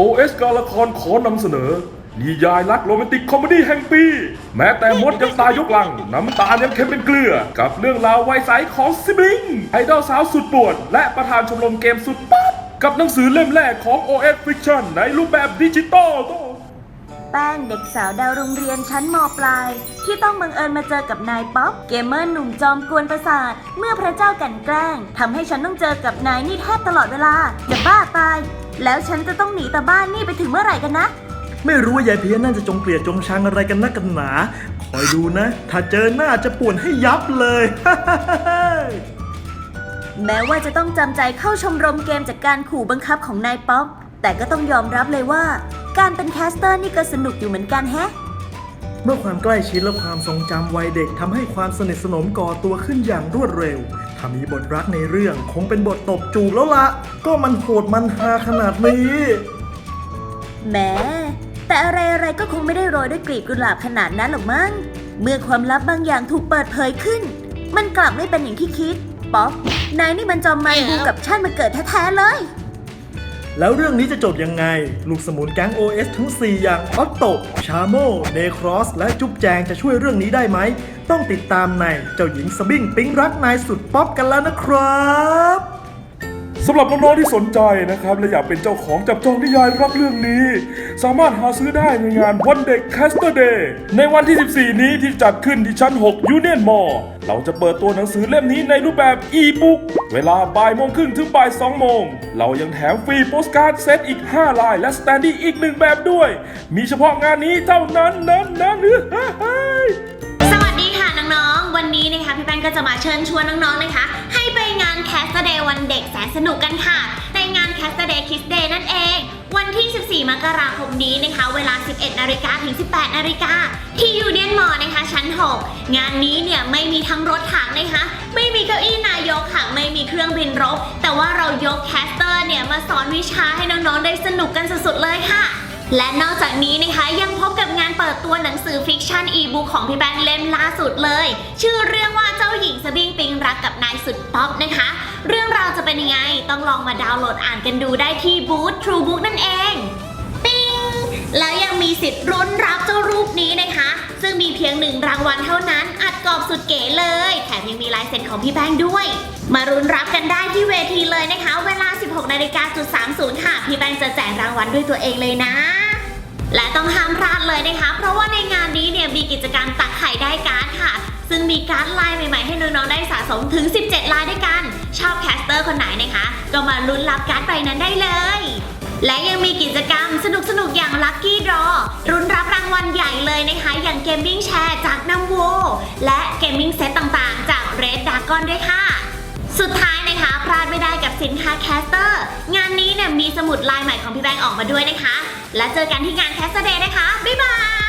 OS การละครขอนำเสนอนิยายรักโรแมนติกคอมเมดี้แห่งปี แม้แต่มดยังตายยกลัง น้ำตาลยังเค็มเป็นเกลือ กับเรื่องราววัยใสของซิบลิงไอดอลสาวสุดปวด และประธานชมรมเกมสุดป๊อปกับหนังสือเล่มแรกของ OS Fiction ในรูปแบบดิจิตอล แป้งเด็กสาวดาวโรงเรียนชั้นมปลาย ที่ต้องบังเอิญมาเจอกับนายป๊อปเกมเมอร์หนุ่มจอมกวนประสาท เมื่อพระเจ้ากลันแกล้งทำให้ฉันต้องเจอกับนายนี่แทบตลอดเวลาจะบ้าตาย แล้วฉันจะต้องหนีแต่บ้านนี่ไปถึงเมื่อไหร่กันนะ ไม่รู้ว่ายายเพี้ยนนั่นจะจงเกลียดจงชังอะไรกันนักกันหนา คอยดูนะ ถ้าเจอหน้าจะป่วนให้ยับเลย แม้ว่าจะต้องจำใจเข้าชมรมเกมจากการขู่บังคับของนายป๊อปแต่ก็ต้องยอมรับเลยว่า การเป็นแคสเตอร์นี่ก็สนุกอยู่เหมือนกันแฮะ เมื่อความใกล้ชิดและความทรงจำวัยเด็กทำให้ความสนิทสนมก่อตัวขึ้นอย่างรวดเร็ว ถ้ามีบทรักในเรื่องคงเป็นบทตบจูบแล้วละ ก็มันโหดมันฮาขนาดนี้ แหม้แต่อะไรๆก็คงไม่ได้โรยด้วยกลีบกุหลาบขนาดนั้นหรอกมั้ง เมื่อความลับบางอย่างถูกเปิดเผยขึ้น มันกลับไม่เป็นอย่างที่คิด ป๊อป นายนี่มันจอมมันบูกับชาติมาเกิดแท้ๆเลย แล้วเรื่องนี้จะจบยังไง ลูกสมุนแก๊ง OS ทั้ง 4 อย่างออตโตชาโมเนครอส และจุ๊บแจงจะช่วยเรื่องนี้ได้ไหม ต้องติดตามในเจ้าหญิงสบิงปิ๊งรักนายสุดป๊อปกันแล้วนะครับ สำหรับน้องๆที่สนใจนะครับ และอยากเป็นเจ้าของจับจองนิยายรักเรื่องนี้ สามารถหาซื้อได้ในงานวันเด็ก c a s t e r Day ในวันที่ 14 นี้ที่จัดขึ้นที่ชั้น6 Union Mall เราจะเปิดตัวหนังสือเล่มนี้ในรูปแบบ e-book เวลาบ่ายโมงครึ่งถึงบ่าย2โมง เรายังแถมฟรีโปสการ์ดเซตอีก 5 ลาย และสแตนดี้อีกหนึ่งแบบด้วย มีเฉพาะงานนี้เท่านั้นนั้นนั้นเฮ้ยสวัสดีค่ะน้องๆ วันนี้นะคะพี่แป้งก็จะมาเชิญชวนน้องๆนะคะ ให้ งานแคสต์เดย์วันเด็กแสนสนุกกันค่ะ ในงานแคสต์เดย์คิสเดย์นั่นเอง วันที่ 14 มกราคมนี้นะคะ เวลา 11 นาฬิกาถึง 18 นาฬิกา ที่ยูเนียนมอนะคะ ชั้น 6 งานนี้เนี่ยไม่มีทั้งรถถังนะคะ ไม่มีเก้าอี้นายกค่ะ ไม่มีเครื่องบินรบ แต่ว่าเรายกแคสเตอร์เนี่ยมาสอนวิชาให้น้องๆ ได้สนุกกันสุดๆ เลยค่ะและนอกจากนี้นะคะยังพบกับงานเปิดตัวหนังสือฟิกชันอีบุ๊กของพี่แบงค์เล่มล่าสุดเลย ชื่อเรื่องว่า สบิงปิงรักกับนายสุดป๊อปนะคะ เรื่องราวจะเป็นยังไงต้องลองมาดาวน์โหลดอ่านกันดูได้ที่บูธ True Book นั่นเอง ปิงแล้วยังมีสิทธิ์รุ้นรับเจ้ารูปนี้นะคะ ซึ่งมีเพียงหนึ่งรางวัลเท่านั้น อัดกรอบสุดเก๋เลย แถมยังมีลายเซ็นของพี่แบงด้วย มารุ้นรับกันได้ที่เวทีเลยนะคะ เวลา 16นาฬิกาจุด30 ค่ะ พี่แบงจะแจกรางวัลด้วยตัวเองเลยนะและต้องห้ามพลาดเลยนะคะ เพราะว่าในงานนี้เนี่ยมีกิจกรรมตักไข่ได้การ์ดค่ะ ซึ่งมีการ์ดลายใหม่ๆ ให้น้องๆได้สะสมถึง 17 ลายด้วยกัน ชอบแคสเตอร์คนไหนนะคะ ก็มาลุ้นรับการ์ดใบนั้นได้เลย และยังมีกิจกรรมสนุกๆ อย่าง Lucky Draw รุนรับรางวัลใหญ่เลยนะคะ อย่างเกมมิ่งแชร์จากน้ำโวและเกมมิ่งเซตต่างๆ จาก Red Dragon ด้วยค่ะ สุดท้ายนะคะพลาดไม่ได้กับสินค้าแคสเตอร์ งานนี้เนี่ยมีสมุดลายใหม่ของพี่แบงค์ออกมาด้วยนะคะ และเจอกันที่งานแคสเตอร์เดย์นะคะ บ๊ายบาย